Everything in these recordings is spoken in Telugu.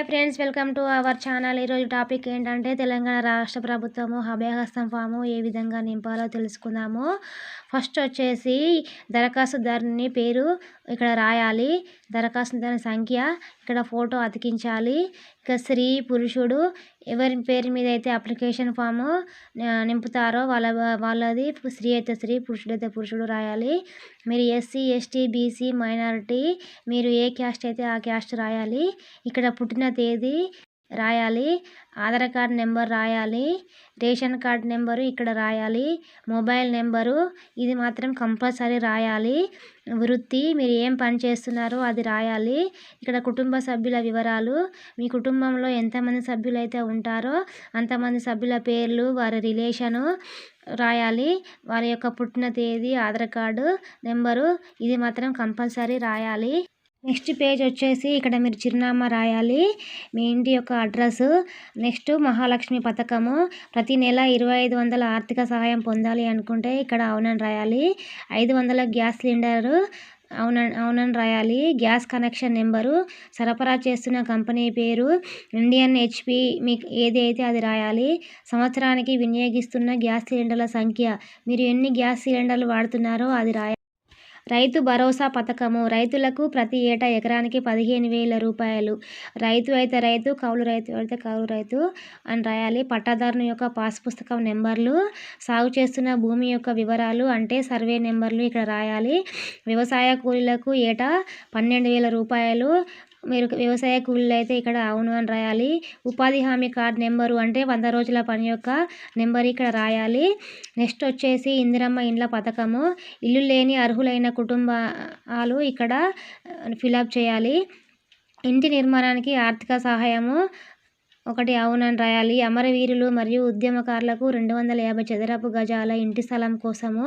Hi friends welcome to our channel ఈరోజు టాపిక్ ఏంటంటే తెలంగాణ రాష్ట్ర ప్రభుత్వము అభయహస్తం ఫాము ఏ విధంగా నింపాలో తెలుసుకుందాము. ఫస్ట్ వచ్చేసి దరఖాస్తుదారుని పేరు ఇక్కడ రాయాలి. దరఖాస్తుదారుని సంఖ్య ఇక్కడ ఫోటో అతికించాలి. ఇక స్త్రీ పురుషుడు ఎవరి పేరు మీద అయితే అప్లికేషన్ ఫాము నింపుతారో వాళ్ళ వాళ్ళది స్త్రీ అయితే స్త్రీ పురుషుడు అయితే పురుషుడు రాయాలి. మీరు ఎస్సీ ఎస్టీ బీసీ మైనారిటీ మీరు ఏ క్యాస్ట్ అయితే ఆ క్యాస్ట్ రాయాలి. ఇక్కడ పుట్టిన తేదీ రాయాలి. ఆధార్ కార్డ్ నెంబర్ రాయాలి. రేషన్ కార్డ్ నెంబరు ఇక్కడ రాయాలి. మొబైల్ నెంబరు ఇది మాత్రం కంపల్సరీ రాయాలి. వృత్తి మీరు ఏం పని చేస్తున్నారో అది రాయాలి. ఇక్కడ కుటుంబ సభ్యుల వివరాలు మీ కుటుంబంలో ఎంతమంది సభ్యులు అయితే ఉంటారో అంతమంది సభ్యుల పేర్లు వారి రిలేషను రాయాలి. వారి యొక్క పుట్టిన తేదీ ఆధార్ కార్డు నెంబరు ఇది మాత్రం కంపల్సరీ రాయాలి. నెక్స్ట్ పేజ్ వచ్చేసి ఇక్కడ మీరు చిరునామా రాయాలి. మీ ఇంటి యొక్క అడ్రస్. నెక్స్ట్ మహాలక్ష్మి పథకము. ప్రతి నెల ఇరవై ఐదు వందల ఆర్థిక సహాయం పొందాలి అనుకుంటే ఇక్కడ అవునని రాయాలి. ఐదు వందల గ్యాస్ సిలిండరు అవున అవునని రాయాలి. Gas connection number. సరఫరా చేస్తున్న కంపెనీ పేరు. ఇండియన్ హెచ్పి మీకు ఏదైతే అది రాయాలి. సంవత్సరానికి వినియోగిస్తున్న గ్యాస్ సిలిండర్ల సంఖ్య. మీరు ఎన్ని గ్యాస్ సిలిండర్లు వాడుతున్నారో అది రాయాలి రైతు భరోసా పథకము. రైతులకు ప్రతి ఏటా ఎకరానికి పదిహేను వేల రూపాయలు. రైతు అయితే రైతు కౌలు రైతు అయితే కౌలు రైతు అని రాయాలి. పట్టాదారుని యొక్క పాస్ పుస్తకం నెంబర్లు సాగు చేస్తున్న భూమి యొక్క వివరాలు అంటే సర్వే నెంబర్లు ఇక్కడ రాయాలి. వ్యవసాయ కూలీలకు ఏటా పన్నెండు వేల రూపాయలు మీరు వ్యవసాయ కూలీలు అయితే ఇక్కడ అవును అని రాయాలి. ఉపాధి హామీ కార్డ్ నెంబరు అంటే వంద రోజుల పని యొక్క నెంబర్ ఇక్కడ రాయాలి. నెక్స్ట్ వచ్చేసి ఇందిరమ్మ ఇండ్ల పథకము. ఇల్లు లేని అర్హులైన కుటుంబాలు ఇక్కడ ఫిలప్ చేయాలి. ఇంటి నిర్మాణానికి ఆర్థిక సహాయము ఒకటి అవునని రాయాలి. అమరవీరులు మరియు ఉద్యమకారులకు రెండు వందల యాభై చదరపు గజాల ఇంటి స్థలం కోసము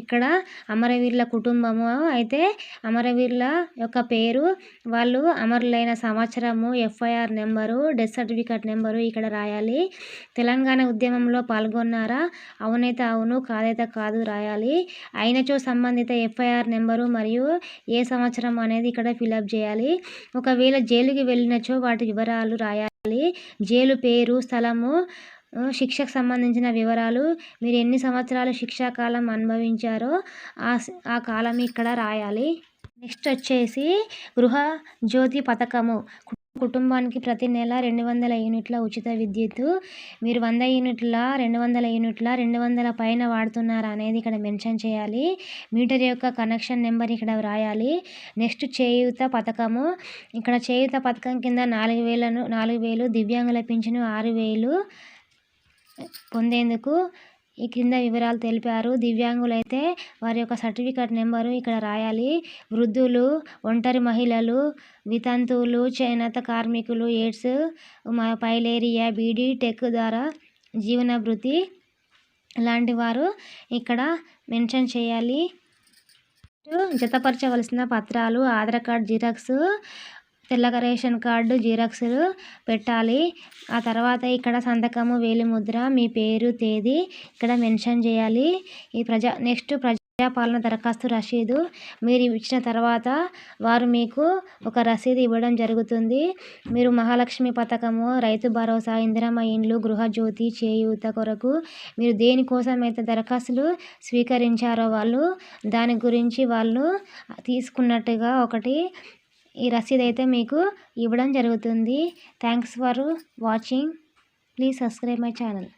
ఇక్కడ అమరవీరుల కుటుంబము. అయితే అమరవీరుల యొక్క పేరు వాళ్ళు అమరులైన సంవత్సరము FIR number death certificate number ఇక్కడ రాయాలి. తెలంగాణ ఉద్యమంలో పాల్గొన్నారా? అవునైతే అవును కాదైతే కాదు రాయాలి. అయినచో సంబంధిత ఎఫ్ఐఆర్ నెంబరు మరియు ఏ సంవత్సరం అనేది ఇక్కడ ఫిలప్ చేయాలి. ఒకవేళ జైలుకి వెళ్ళినచో వాటి వివరాలు రాయాలి. జైలు పేరు స్థలము శిక్షకు సంబంధించిన వివరాలు మీరు ఎన్ని సంవత్సరాలు శిక్షా కాలం అనుభవించారో ఆ ఆ కాలం ఇక్కడ రాయాలి. నెక్స్ట్ వచ్చేసి గృహ జ్యోతి పథకము. కుటుంబానికి ప్రతి నెల రెండు వందల యూనిట్ల ఉచిత విద్యుత్ మీరు వంద యూనిట్ల రెండు వందల యూనిట్ల రెండు వందల పైన వాడుతున్నారా అనేది ఇక్కడ మెన్షన్ చేయాలి. మీటర్ యొక్క కనెక్షన్ నెంబర్ ఇక్కడ వ్రాయాలి. నెక్స్ట్ చేయూత పథకము. ఇక్కడ చేయూత పథకం కింద నాలుగు వేలను నాలుగు వేలు దివ్యాంగుల పింఛను ఆరు వేలు పొందేందుకు ఈ క్రింద వివరాలు తెలిపారు. దివ్యాంగులైతే వారి యొక్క సర్టిఫికేట్ నెంబరు ఇక్కడ రాయాలి. వృద్ధులు ఒంటరి మహిళలు వితంతువులు చేనేత కార్మికులు ఎయిడ్స్ పైలేరియా బీడీ టెక్ ద్వారా జీవనభృతి లాంటి వారు ఇక్కడ మెన్షన్ చేయాలి. జతపరచవలసిన పత్రాలు ఆధార్ కార్డ్ జిరాక్స్ తెల్లగా రేషన్ కార్డు జిరాక్స్లు పెట్టాలి. ఆ తర్వాత ఇక్కడ సంతకము వేలిముద్ర మీ పేరు తేదీ ఇక్కడ మెన్షన్ చేయాలి. ఈ ప్రజా నెక్స్ట్ ప్రజాపాలన దరఖాస్తు రసీదు మీరు ఇచ్చిన తర్వాత వారు మీకు ఒక రసీదు ఇవ్వడం జరుగుతుంది. మీరు మహాలక్ష్మి పథకము రైతు భరోసా ఇందిరమ్మ ఇండ్లు గృహజ్యోతి చేయూత కొరకు మీరు దేనికోసం అయితే దరఖాస్తులు స్వీకరించారో వాళ్ళు దాని గురించి వాళ్ళు తీసుకున్నట్టుగా ఒకటి ఈ రసీదు అయితే మీకు ఇవ్వడం జరుగుతుంది. Thanks for watching please subscribe my channel